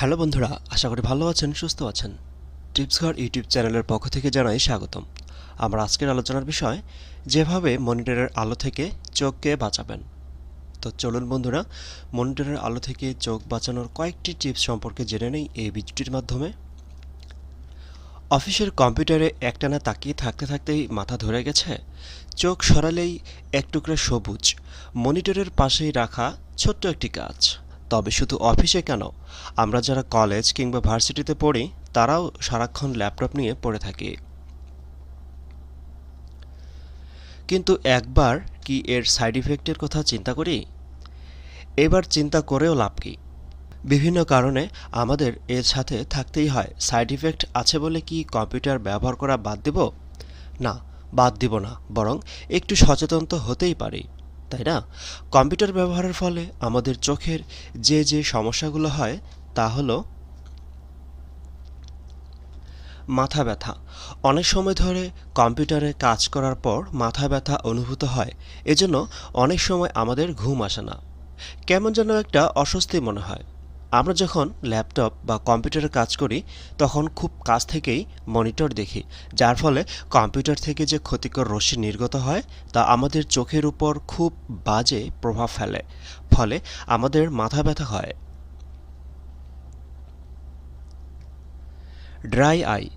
Hello বন্ধুরা, আশা করি ভালো আছেন, সুস্থ আছেন। টিপস ঘর ইউটিউব চ্যানেলের পক্ষ থেকে জানাই স্বাগতম। আমরা আজকের আলোচনার বিষয়, যেভাবে মনিটরের আলো থেকে চোখকে বাঁচাবেন। তো চলুন বন্ধুরা, মনিটরের আলো থেকে চোখ বাঁচানোর কয়েকটি টিপস সম্পর্কে জেনে নেই এই ভিডিওটির মাধ্যমে। অফিসের কম্পিউটারে একটানা তাকিয়ে থাকতে থাকতেই মাথা ধরে গেছে। চোখ সরালেই এক টুকরা সবুজ, মনিটরের পাশেই রাখা ছোট্ট একটি কাজ। তবে শুধু অফিসে কেন? আমরা যারা কলেজ কিংবা ভার্সিটিতে পড়ি, তারাও সারাক্ষণ ল্যাপটপ নিয়ে পড়ে থাকি। কিন্তু একবার কি এর সাইড ইফেক্টের কথা চিন্তা করি? এবার চিন্তা করেও লাভ কি? বিভিন্ন কারণে আমাদের এর সাথে থাকতেই হয়, সাইড ইফেক্ট আছে বলে কি কম্পিউটার ব্যবহার করা বাদ দেব? না, বাদ দিব না, বরং একটু সচেতন তো হতেই পারি। তাই না? কম্পিউটার ব্যবহারের ফলে আমাদের চোখের যে যে সমস্যাগুলো হয়, তা হলো মাথা ব্যথা। অনেক সময় ধরে কম্পিউটারে কাজ করার পর মাথা ব্যথা অনুভূত হয়। এজন্য অনেক সময় আমাদের ঘুম আসে না। কেমন যেন একটা অস্বস্তি মনে হয়। আমরা যখন ল্যাপটপ বা কম্পিউটারে কাজ করি, তখন খুব কাছ থেকেই মনিটর দেখি, যার ফলে কম্পিউটার থেকে যে ক্ষতিকর রশ্মি নির্গত হয়, তা আমাদের চোখের উপর খুব বাজে প্রভাব ফেলে, ফলে আমাদের মাথা ব্যথা হয়। Dry eye.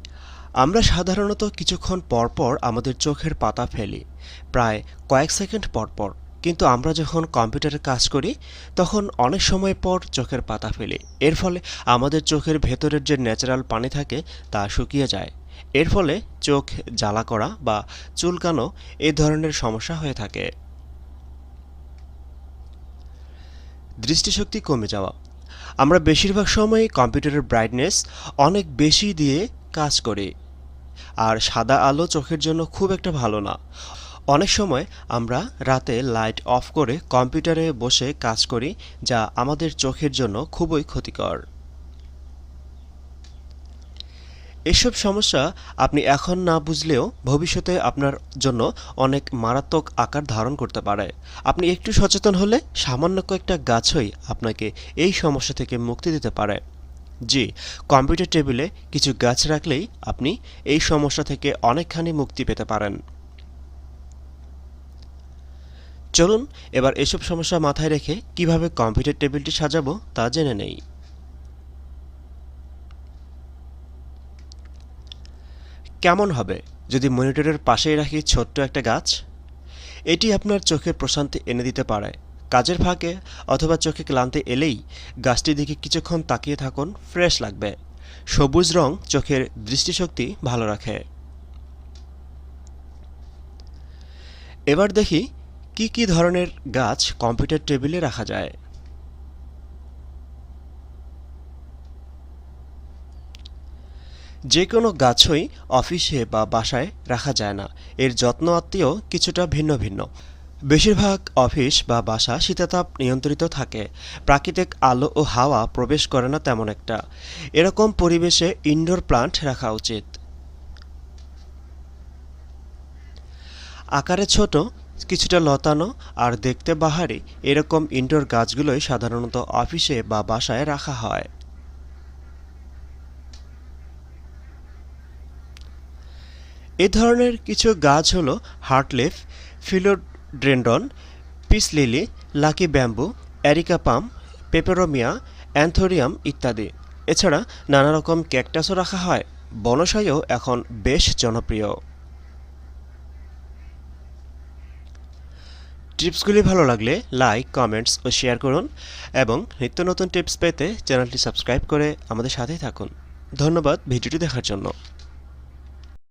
আমরা সাধারণত কিছুক্ষণ পরপর আমাদের চোখের পাতা ফেলি, প্রায় কয়েক সেকেন্ড পরপর। কিন্তু আমরা যখন কম্পিউটারে কাজ করি, তখন অনেক সময় পর চোখের পাতা ফেলি। এর ফলে আমাদের চোখের ভেতরের যে ন্যাচারাল পানি থাকে, তা শুকিয়ে যায়। এর ফলে চোখ জ্বালা করা বা চুলকানো এ ধরনের সমস্যা হয়ে থাকে। দৃষ্টিশক্তি কমে যাওয়া। আমরা বেশিরভাগ সময় কম্পিউটারের ব্রাইটনেস অনেক বেশি দিয়ে কাজ করি। আর সাদা আলো চোখের জন্য খুব একটা ভালো না। অনেক সময় আমরা রাতে লাইট অফ করে কম্পিউটারে বসে কাজ করি, যা আমাদের চোখের জন্য খুবই ক্ষতিকর। এসব সমস্যা আপনি এখন না বুঝলেও ভবিষ্যতে আপনার জন্য অনেক মারাত্মক আকার ধারণ করতে পারে। আপনি একটু সচেতন হলে সামান্য কয়েকটা গাছই আপনাকে এই সমস্যা থেকে মুক্তি দিতে পারে। জি কম্পিউটার টেবিলে কিছু গাছ রাখলেই আপনি এই সমস্যা থেকে অনেকখানি মুক্তি পেতে পারেন। চলুন, এবার এসব সমস্যা মাথায় রেখে কীভাবে কম্পিউটার টেবিলটি সাজাবো তা জেনে নেই। কেমন হবে যদি মনিটরের পাশেই রাখি ছোট্ট একটা গাছ? এটি আপনার চোখের প্রশান্তি এনে দিতে পারে। কাজের ফাঁকে অথবা চোখে ক্লান্তি এলেই গাছটির দিকে কিছুক্ষণ তাকিয়ে থাকুন, ফ্রেশ লাগবে। সবুজ রং চোখের দৃষ্টিশক্তি ভালো রাখে। এবার দেখি কি কি ধরনের গাছ কম্পিউটার টেবিলে রাখা যায়? যে কোনো গাছই অফিসে বা বাসায় রাখা যায় না। এর যত্ন আত্মীয় কিছুটা ভিন্ন ভিন্ন। বেশিরভাগ অফিস বা বাসা শীতাতাপ নিয়ন্ত্রিত থাকে। প্রাকৃতিক আলো ও হাওয়া প্রবেশ করে না তেমন একটা। এরকম পরিবেশে ইনডোর প্লান্ট রাখা উচিত। আকারে ছোট কিছুটা লতানো আর দেখতে বাহারি এরকম ইনডোর গাছগুলোই সাধারণত অফিসে বা বাসায় রাখা হয়। এ ধরনের কিছু গাছ হলো heartleaf, philodendron, peace lily, lucky bamboo areca palm, peperomia, anthurium ইত্যাদি। এছাড়া নানা রকম ক্যাকটাসও রাখা হয়। বনসাইও এখন বেশ জনপ্রিয়। টিপসগুলি ভালো লাগলে লাইক, কমেন্টস ও শেয়ার করুন এবং নিত্য নতুন টিপস পেতে চ্যানেলটি সাবস্ক্রাইব করে আমাদের সাথেই থাকুন। ধন্যবাদ ভিডিওটি দেখার জন্য।